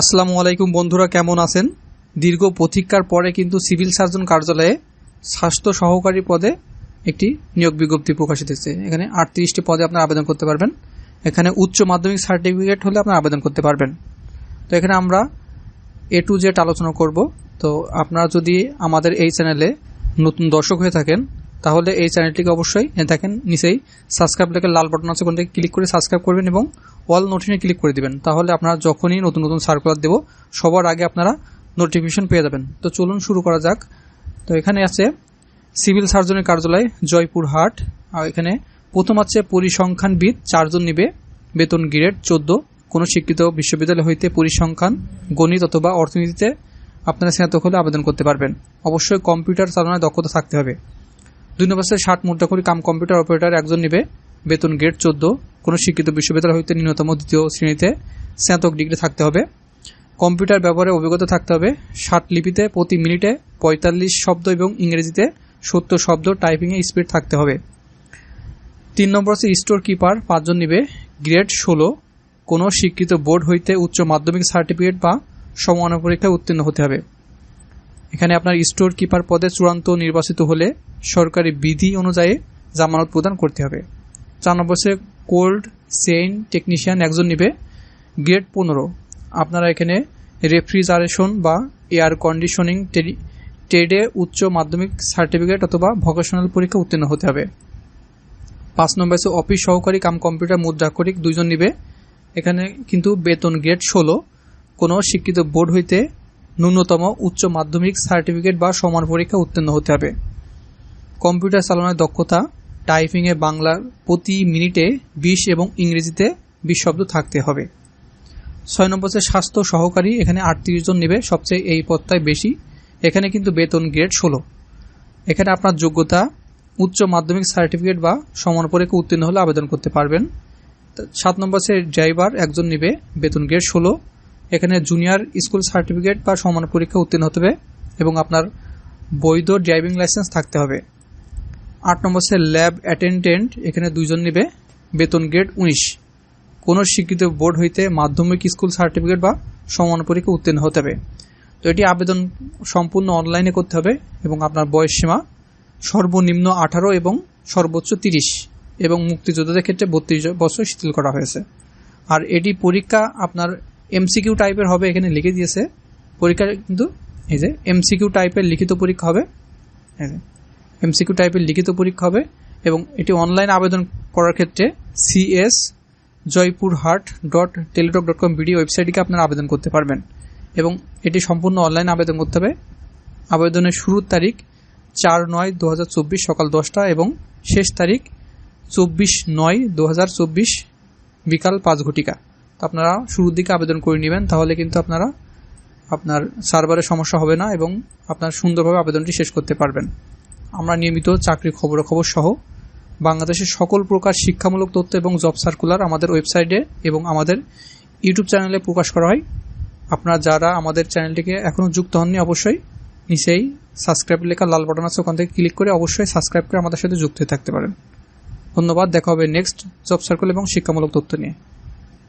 আসসালামু আলাইকুম বন্ধুরা, কেমন আছেন? দীর্ঘ প্রতীক্ষার পরে কিন্তু সিভিল সার্জন কার্যালয়ে স্বাস্থ্য সহকারী পদে একটি নিয়োগ বিজ্ঞপ্তি প্রকাশিত হয়েছে। এখানে আটত্রিশটি পদে আপনারা আবেদন করতে পারবেন। এখানে উচ্চ মাধ্যমিক সার্টিফিকেট হলে আপনারা আবেদন করতে পারবেন। তো এখানে আমরা এ টু জেড আলোচনা করব। তো আপনারা যদি আমাদের এই চ্যানেলে নতুন দর্শক হয়ে থাকেন তাহলে এই চ্যানেলটিকে অবশ্যই থাকেন নিচেই সাবস্ক্রাইব লেখে লাল বাটন আছে ওখান থেকে ক্লিক করে সাবস্ক্রাইব করবেন এবং অল নোটিফিকেশনে ক্লিক করে দিবেন। তাহলে আপনারা যখনই নতুন নতুন সার্কুলার দেব, সবার আগে আপনারা নোটিফিকেশন পেয়ে যাবেন। তো চলুন শুরু করা যাক। তো এখানে আছে সিভিল সার্জনের কার্যালয় জয়পুরহাট আর এখানে প্রথম আছে পরিসংখ্যানবিদ চারজন নিবে, বেতন গ্রেড চোদ্দ। কোনো শিক্ষিত বিশ্ববিদ্যালয় হইতে পরিসংখ্যান, গণিত অথবা অর্থনীতিতে আপনারা স্নাতক হলে আবেদন করতে পারবেন। অবশ্যই কম্পিউটার চালানোর দক্ষতা থাকতে হবে। দুই নম্বর আছে ষাট মুদ্রাকরি কাম কম্পিউটার অপারেটর, একজন নিবে বেতন গ্রেড চোদ্দ। কোনো শিক্ষিত বিশ্ববিদ্যালয় হইতে ন্যূনতম দ্বিতীয় শ্রেণীতে স্নাতক ডিগ্রি থাকতে হবে। কম্পিউটার ব্যবহারে অভিজ্ঞতা থাকতে হবে। ষাট লিপিতে প্রতি মিনিটে পঁয়তাল্লিশ শব্দ এবং ইংরেজিতে সত্তর শব্দ টাইপিংয়ে স্পিড থাকতে হবে। তিন নম্বর আছে স্টোর কিপার, পাঁচজন নিবে। গ্রেড ষোলো। কোনো স্বীকৃত বোর্ড হইতে উচ্চ মাধ্যমিক সার্টিফিকেট বা সমান পরীক্ষায় উত্তীর্ণ হতে হবে। এখানে আপনার স্টোর কিপার পদে চূড়ান্ত নির্বাচিত হলে সরকারি বিধি অনুযায়ী জামানত প্রদান করতে হবে। চার নম্বর কোল্ড চেইন টেকনিশিয়ান একজন নিবে গ্রেড পনেরো। আপনারা এখানে রেফ্রিজারেশন বা এয়ার কন্ডিশনিং ট্রেডে উচ্চ মাধ্যমিক সার্টিফিকেট অথবা ভোকেশনাল পরীক্ষা উত্তীর্ণ হতে হবে। পাঁচ নম্বর হচ্ছে অফিস সহকারী কাম কম্পিউটার মুদ্রাক্ষরিক দুজন নিবে। এখানে কিন্তু বেতন গ্রেড ষোলো। কোনো শিক্ষিত বোর্ড হইতে ন্যূনতম উচ্চ মাধ্যমিক সার্টিফিকেট বা সমান পরীক্ষা উত্তীর্ণ হতে হবে। কম্পিউটার চালানোর দক্ষতা, টাইপিংয়ে বাংলা প্রতি মিনিটে বিশ এবং ইংরেজিতে বিশ শব্দ থাকতে হবে। ছয় নম্বর স্বাস্থ্য সহকারী, এখানে আটত্রিশ জন নেবে, সবচেয়ে এই পদটাই বেশি। এখানে কিন্তু বেতন গ্রেড ষোলো। এখানে আপনার যোগ্যতা, উচ্চ মাধ্যমিক সার্টিফিকেট বা সমান পরীক্ষা উত্তীর্ণ হলে আবেদন করতে পারবেন। সাত নম্বর হচ্ছে ড্রাইভার, একজন নেবে, বেতন গ্রেড ষোলো। এখানে জুনিয়র স্কুল সার্টিফিকেট বা সমান পরীক্ষা উত্তীর্ণ হতে হবে এবং আপনার বৈধ ড্রাইভিং লাইসেন্স থাকতে হবে। আট নম্বর হচ্ছে ল্যাব অ্যাটেন্ডেন্ট এখানে দুইজন নেবে, বেতন গ্রেড উনিশ। কোনো স্বীকৃত বোর্ড হইতে মাধ্যমিক স্কুল সার্টিফিকেট বা সমান পরীক্ষা উত্তীর্ণ হতে হবে। তো এটি আবেদন সম্পূর্ণ অনলাইনে করতে হবে এবং আপনার বয়স সীমা সর্বনিম্ন আঠারো এবং সর্বোচ্চ তিরিশ এবং মুক্তিযোদ্ধাদের ক্ষেত্রে বত্রিশ বছর শিথিল করা হয়েছে। আর এটি পরীক্ষা আপনার এমসিকিউ টাইপের হবে, এখানে লিখে দিয়েছে। পরীক্ষা কিন্তু এই যে এমসিকিউ টাইপের লিখিত পরীক্ষা হবে। এমসিকিউ টাইপের লিখিত পরীক্ষা হবে এবং এটি অনলাইন আবেদন করার ক্ষেত্রে CS Joypurhat dot Teletalk dot com video ওয়েবসাইটকে আপনারা আবেদন করতে পারবেন। এবং এটি সম্পূর্ণ অনলাইন আবেদন করতে হবে। আবেদনের শুরুর তারিখ চার নয় দু সকাল দশটা এবং শেষ তারিখ চব্বিশ নয় দু বিকাল পাঁচ ঘটিকা। আপনারা শুরুর দিকে আবেদন করে নেবেন, তাহলে কিন্তু আপনারা আপনার সার্ভারের সমস্যা হবে না এবং আপনার সুন্দরভাবে আবেদনটি শেষ করতে পারবেন। আমরা নিয়মিত চাকরির খবরাখবর সহ বাংলাদেশের সকল প্রকার শিক্ষামূলক তথ্য এবং জব সার্কুলার আমাদের ওয়েবসাইটে এবং আমাদের ইউটিউব চ্যানেলে প্রকাশ করা হয়। আপনারা যারা আমাদের চ্যানেলটিকে এখনও যুক্ত হননি, অবশ্যই নিচেই সাবস্ক্রাইব লেখা লাল বাটন আছে, ওখান থেকে ক্লিক করে অবশ্যই সাবস্ক্রাইব করে আমাদের সাথে যুক্ত হয়ে থাকতে পারেন। ধন্যবাদ, দেখা হবে নেক্সট জব সার্কুল এবং শিক্ষামূলক তথ্য নিয়ে।